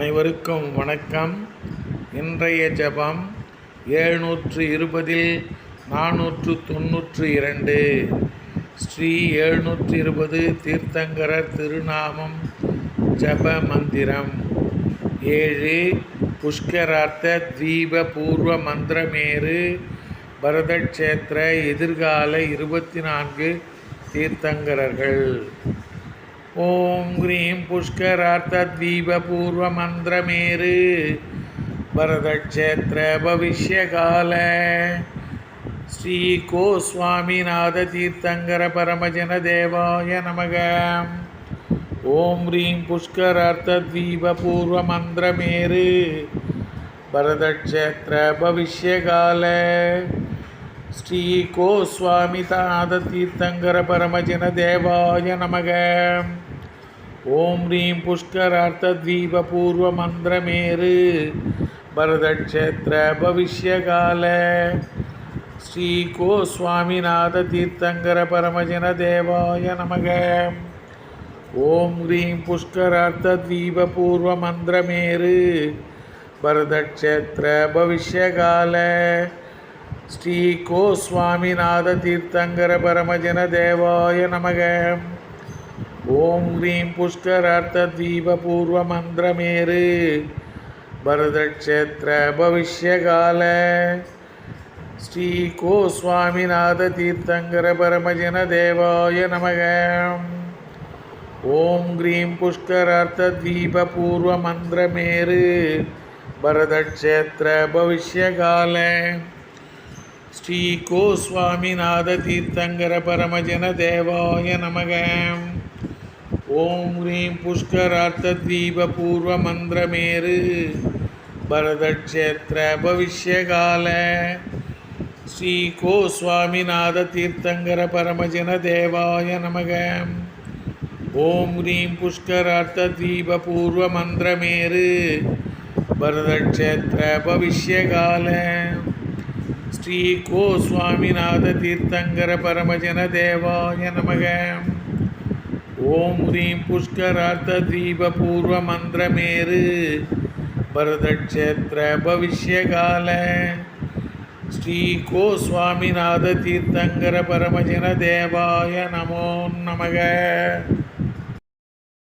அனைவருக்கும் வணக்கம். இன்றைய ஜெபம் எழுநூற்று இருபதில் நானூற்று தொன்னூற்று இரண்டு ஸ்ரீ ஏழ்நூற்று இருபது தீர்த்தங்கரர் திருநாமம் ஜப மந்திரம். ஏழு புஷ்கரார்த்த தீப பூர்வ மந்திரமேறு பரதக்ஷேத்திர எதிர்கால இருபத்தி நான்கு தீர்த்தங்கரர்கள். ஓம் ஹ்ரீம் புஷ்கரார்த்ததீபபூர்வமந்திரமேரு பரதக்ஷேத்திர பவிஷ்யகால. ஸ்ரீ கோஸ்வாமிநாத தீர்த்தங்கர பரமஜன தேவாய நமக. ஓம் ஹ்ரீம் புஷ்கரார்த்ததீபபூர்வமந்திரமேரு பரதக்ஷேத்திர பவிஷ்யகால. ஸ்ரீ கோஸ்வாமி தாத தீர்த்தங்கர பரமஜன தேவாய நமக. ஓம் ரீம் புஷ்கரார்த்த தீப பூர்வ மந்திரமேரு பரதக்ஷேத்திர பவிஷ்யகால. ஸ்ரீ கோஸ்வாமிநாத தீர்த்தங்கர பரமஜன தேவாய நமக. ஓம் ஹ்ரீம் புஷ்கரார்த்த தீப பூர்வ மந்திரமேரு பரதக்ஷேத்திர பவிஷ்யகால. ஸ்ரீ கோஸ்வாமிநாத தீர்த்தங்கர பரமஜன தேவாய நமக. ஓம் ஹ்ரீம் புஷ்கரார்த்த தீப பூர்வ மந்திரமேரு பரதக்ஷேத்திர பவிஷ்யகால. ஸ்ரீ கோஸ்வாமிநாத தீர்த்தங்கர பரமஜன தேவாய நமக. ஓம் ஹ்ரீம் புஷ்கரார்த்த தீப பூர்வ மந்திரமேரு பரதக்ஷேத்திர பவிஷ்யகால. ஸ்ரீ கோ சுவாமிநாத தீர்த்தங்கர பரமஜன தேவாய நமக. ஓம் ஹ்ரீம் புஷ்கரார்த்த தீப பூர்வ மந்திரமேரு பரதக்ஷேத்திர பவிஷ்யகால ஸ்ரீ கோ சுவாமிநாத தீர்த்தங்கர பரமஜன தேவாய நமக. ஓம் ஹ்ரீம் புஷ்கரார்த்த தீப பூர்வ மந்திரமேரு பரதக்ஷேத்திர பவிஷ்யகால ஸ்ரீ கோஸ்வாமிநாத தீர்த்தங்கர பரமஜன தேவாய நமக. ஓம் ஹ்ரீம் புஷ்கரார்த்த தீப பூர்வ மந்திரமேரு பரதக்ஷேத்திர பவிஷ்யகால. ஸ்ரீ கோஸ்வாமிநாத தீர்த்தங்கர பரமஜன தேவாய நமோ நமக.